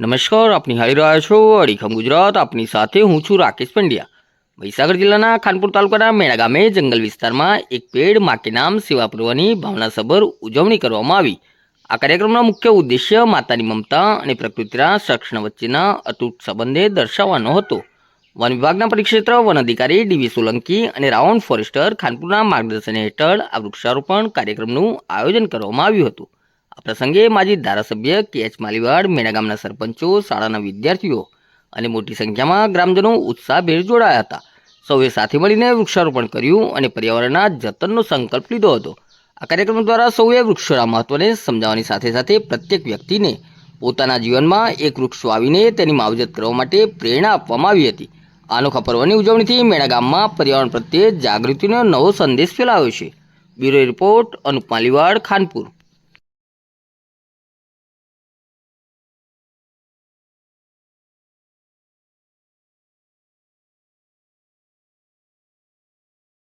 નમસ્કાર, આપની નિહાળી રહ્યા છો અડીખમ ગુજરાત. આપની સાથે હું છું રાકેશ પંડ્યા. મહીસાગર જિલ્લાના ખાનપુર તાલુકાના મેણા ગામે જંગલ વિસ્તારમાં એક પેડ માકે નામ સેવા પૂર્વની ભાવનાસભર ઉજવણી કરવામાં આવી. આ કાર્યક્રમનો મુખ્ય ઉદ્દેશ્ય માતાની મમતા અને પ્રકૃતિના સંરક્ષણ વચ્ચેના અતૂટ સંબંધે દર્શાવવાનો હતો. વન વિભાગના પરિક્ષેત્ર, વન અધિકારી ડીવી સોલંકી અને રાઉન્ડ ફોરેસ્ટર ખાનપુરના માર્ગદર્શન હેઠળ આ વૃક્ષારોપણ કાર્યક્રમનું આયોજન કરવામાં આવ્યું હતું. પ્રસંગે માજી ધારાસભ્ય કે એચ માલીવાડ મેણા ગામના સરપંચો, શાળાના વિદ્યાર્થીઓ અને મોટી સંખ્યામાં ગ્રામજનો ઉત્સાહભેર જોડાયા હતા. સૌએ સાથે મળીને વૃક્ષારોપણ કર્યું અને પર્યાવરણના જતનનો સંકલ્પ લીધો હતો. આ કાર્યક્રમ દ્વારા સૌએ વૃક્ષોના મહત્વને સમજાવવાની સાથે સાથે પ્રત્યેક વ્યક્તિને પોતાના જીવનમાં એક વૃક્ષ વાવીને તેની માવજત કરવા માટે પ્રેરણા આપવામાં આવી હતી. આનોખા પર્વની ઉજવણીથી મેણા ગામમાં પર્યાવરણ પ્રત્યે જાગૃતિનો નવો સંદેશ ફેલાયો છે. Bureau report Anup Maliwad, Khanpur.